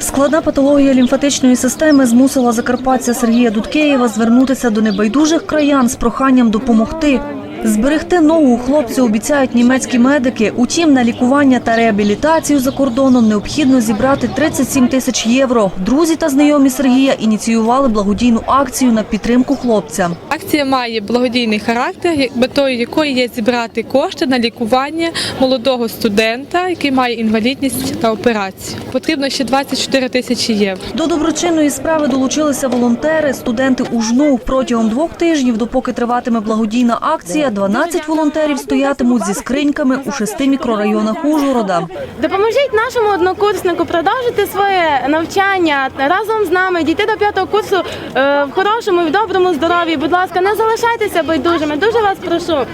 Складна патологія лімфатичної системи змусила закарпатця Сергія Дудкеєва звернутися до небайдужих краян з проханням допомогти. Зберегти ногу у хлопця обіцяють німецькі медики. Утім, на лікування та реабілітацію за кордоном необхідно зібрати 37 тисяч євро. Друзі та знайомі Сергія ініціювали благодійну акцію на підтримку хлопця. Акція має благодійний характер, метою якої є зібрати кошти на лікування молодого студента, який має інвалідність та операцію. Потрібно ще 24 тисячі євро. До доброчинної справи долучилися волонтери, студенти УЖНУ. Протягом двох тижнів, допоки триватиме благодійна акція, 12 волонтерів стоятимуть зі скриньками у шести мікрорайонах Ужгорода. Допоможіть нашому однокурснику продовжити своє навчання разом з нами, дійти до п'ятого курсу е, в хорошому і в доброму здоров'ї. Будь ласка, не залишайтеся байдужими. Дуже вас прошу.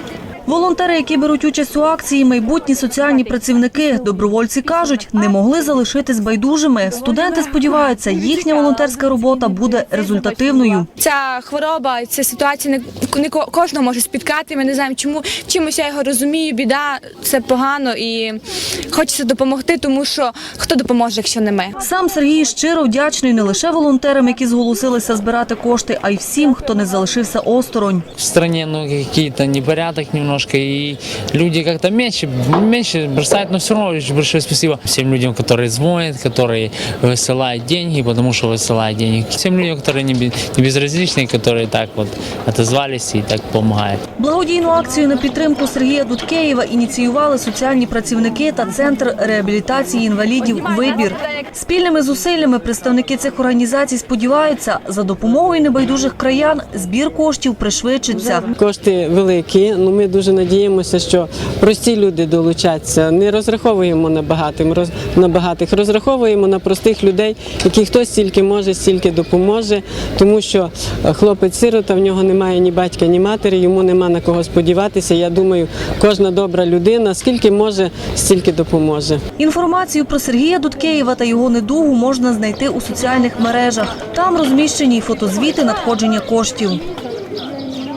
Волонтери, які беруть участь у акції, майбутні соціальні працівники. Добровольці кажуть, не могли залишитись байдужими. Студенти сподіваються, їхня волонтерська робота буде результативною. Ця хвороба, ця ситуація не, не ко- кожного може спіткати. Ми не знаємо, чому чимось я його розумію. Біда це погано і хочеться допомогти, тому що хто допоможе, якщо не ми. Сам Сергій щиро вдячний не лише волонтерам, які зголосилися збирати кошти, а й всім, хто не залишився осторонь. в стране ну какие-то непорядок немножко и люди как-то меньше меньше бросают но все равно очень большое спасибо всем людям которые звонят которые высылают деньги потому что высылают деньги всем людям которые не, бе- не безразличны которые так вот отозвались и так помогают Благодійну акцію на підтримку Сергія Дудкеєва ініціювали соціальні працівники та центр реабілітації інвалідів Вибір. Спільними зусиллями представники цих організацій сподіваються, за допомогою небайдужих краян збір коштів пришвидшиться. Кошти великі. Ну ми дуже надіємося, що прості люди долучаться. Не розраховуємо на багатим, на багатих, розраховуємо на простих людей, які хтось стільки може, стільки допоможе, тому що е, хлопець сирота в нього немає ні батька, ні матері, йому нема на кого сподіватися. Я думаю, кожна добра людина, скільки може, стільки допоможе. Інформацію про Сергія Дудкеєва та його недугу можна знайти у соціальних мережах. Там розміщені фотозвіти надходження коштів.